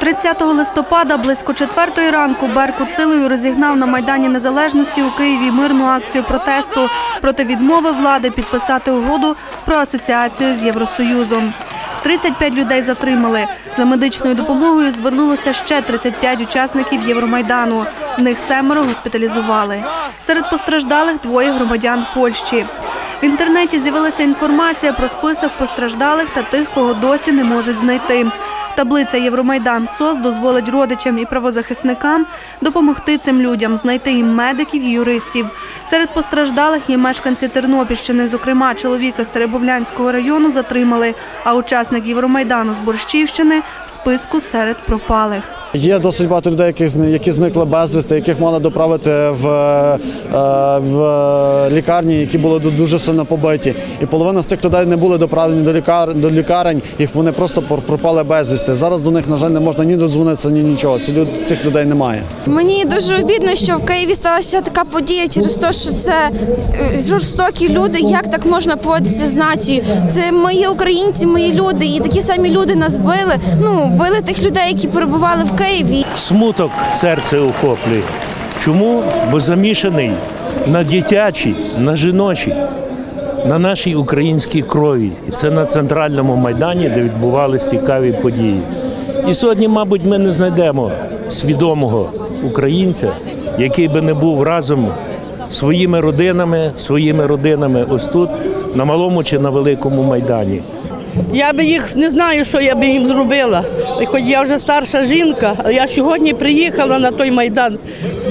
30 листопада близько четвертої ранку Беркут силою розігнав на Майдані Незалежності у Києві мирну акцію протесту проти відмови влади підписати угоду про асоціацію з Євросоюзом. 35 людей затримали. За медичною допомогою звернулося ще 35 учасників Євромайдану. З них семеро госпіталізували. Серед постраждалих двоє громадян Польщі. В інтернеті з'явилася інформація про список постраждалих та тих, кого досі не можуть знайти. Таблиця Євромайдан СОС дозволить родичам і правозахисникам допомогти цим людям, знайти їм медиків і юристів. Серед постраждалих є мешканці Тернопільщини, зокрема, чоловіка з Теребовлянського району затримали, а учасник Євромайдану з Борщівщини в списку серед пропалих. Є досить багато людей, які зни- які зникли безвісти, яких можна доправити в, е, в лікарні, які були ду- дуже сильно побиті. І половина з цих людей не були доправлені до лікар до лікарень, їх вони просто пропали безвісти. Зараз до них, на жаль, не можна ні додзвонитися, ні нічого. Ці люд- цих людей немає. Мені дуже обідно, що в Києві сталася така подія через те, що це е, жорстокі люди. Як так можна поводитися з нацією? Це мої українці, мої люди, і такі самі люди нас били. Ну били тих людей, які перебували в Києві. Смуток серце охоплює. Чому? Бо замішаний на дитячій, на жіночій, на нашій українській крові. І це на центральному майдані, де відбувалися цікаві події. І сьогодні, мабуть, ми не знайдемо свідомого українця, який би не був разом своїми родинами, своїми родинами ось тут, на малому чи на великому майдані. Я би їх не знаю, що я би їм зробила. Я вже старша жінка, а я сьогодні приїхала на той майдан,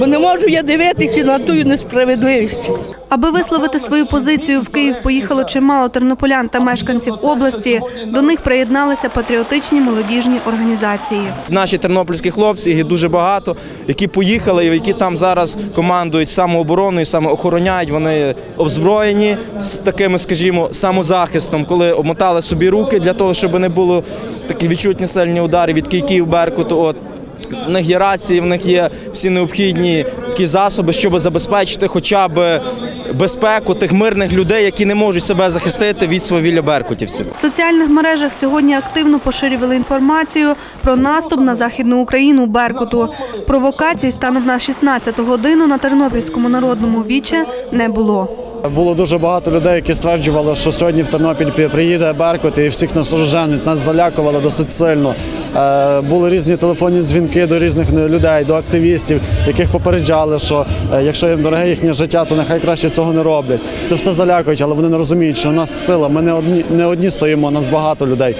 бо не можу я дивитися на ту несправедливість. Аби висловити свою позицію, в Київ поїхало чимало тернополян та мешканців області. До них приєдналися патріотичні молодіжні організації. Наші тернопільські хлопці, їх дуже багато, які поїхали, які там зараз командують самообороною, самоохороняють. Вони озброєні з такими, скажімо, самозахистом, коли обмотали собі руки для того, щоб не було такі відчутні сильні удари від кійків Беркуту. От. В них є рації, в них є всі необхідні такі засоби, щоб забезпечити хоча б безпеку тих мирних людей, які не можуть себе захистити від свавілля беркутівців. В соціальних мережах сьогодні активно поширювали інформацію про наступ на західну Україну Беркуту. Провокацій станом на 16 годину на Тернопільському народному віче не було. Було дуже багато людей, які стверджували, що сьогодні в Тернопіль приїде Беркут і всіх нас розженуть. Нас залякували досить сильно. Е, Були різні телефонні дзвінки до різних людей, до активістів, яких попереджали, що е, якщо їм дороге їхнє життя, то нехай краще цього не роблять. Це все залякують, але вони не розуміють, що у нас сила. Ми не одні не одні стоїмо, нас багато людей.